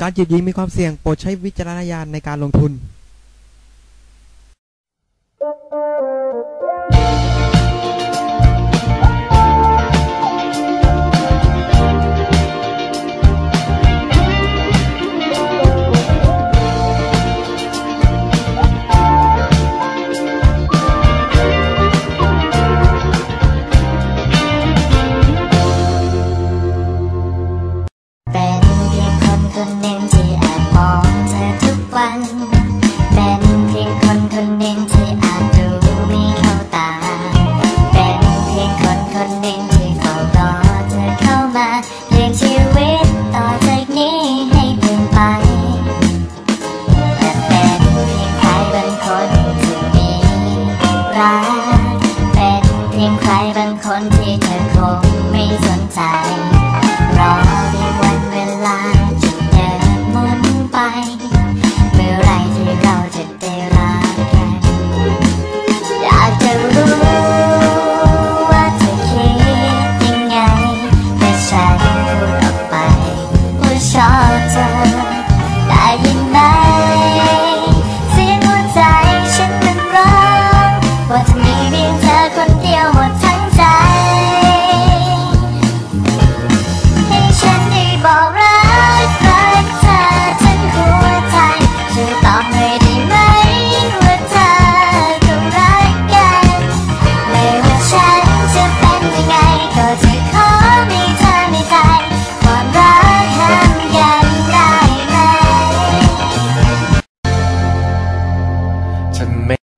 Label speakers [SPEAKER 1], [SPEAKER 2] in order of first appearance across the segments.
[SPEAKER 1] การจีบยิงมีความเสี่ยงโปรดใช้วิจารณญาณในการลงทุน
[SPEAKER 2] รั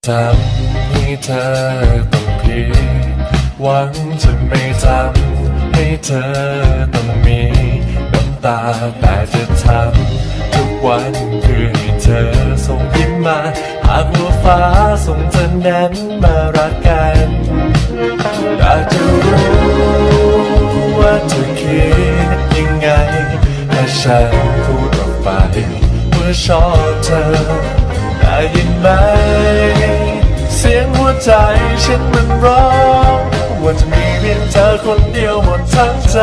[SPEAKER 2] ทำ
[SPEAKER 3] ให้เธอต้องผิดหวังจะไม่ทำให้เธอต้องมีน้ำตาแต่จะทำทุกวันเพื่อให้เธอส่งยิ้มมา หากว่าฟ้าส่งเธอนั้นมารักกันอยากจะรู้ว่าเธอคิดยังไงถ้าฉันพูดออกไปว่าชอบเธอได้ยินไหม ใจฉันมันร้องว่าจะมีเพียงเธอคนเดียวหมดทั้งใจ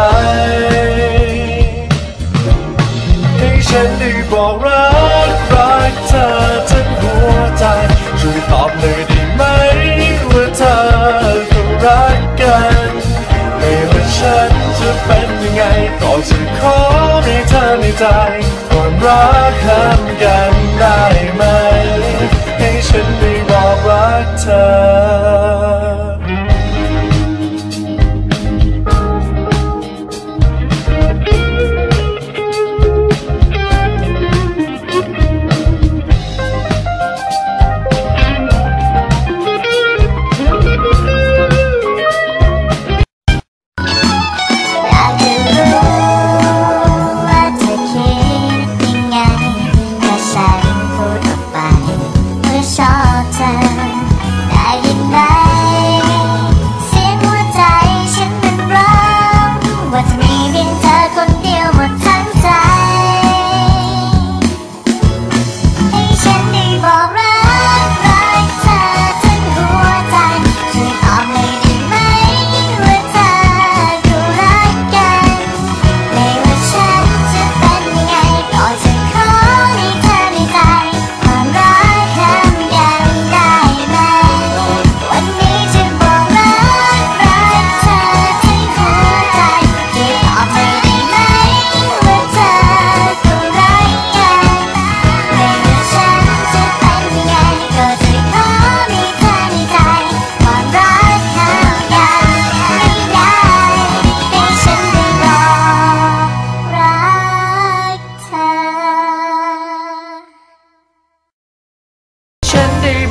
[SPEAKER 3] ให้ฉันได้บอกรักรักเธอทั้งหัวใจช่วยตอบเลยได้ไหมว่าเธอก็รักกันไม่ว่าฉันจะเป็นยังไงก็จะขอให้เธอในใจความรักทำกันได้ไหม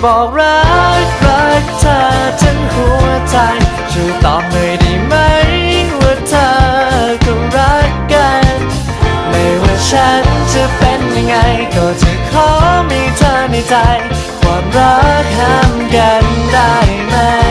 [SPEAKER 3] บอกรักรักเธอทั้งหัวใจช่วยตอบหน่อยได้ไหมว่าเธอก็รักกัน ไม่ว่าฉันจะเป็นยังไง ก็จะขอมีเธอในใจ ความรักห้ามกันได้ไหม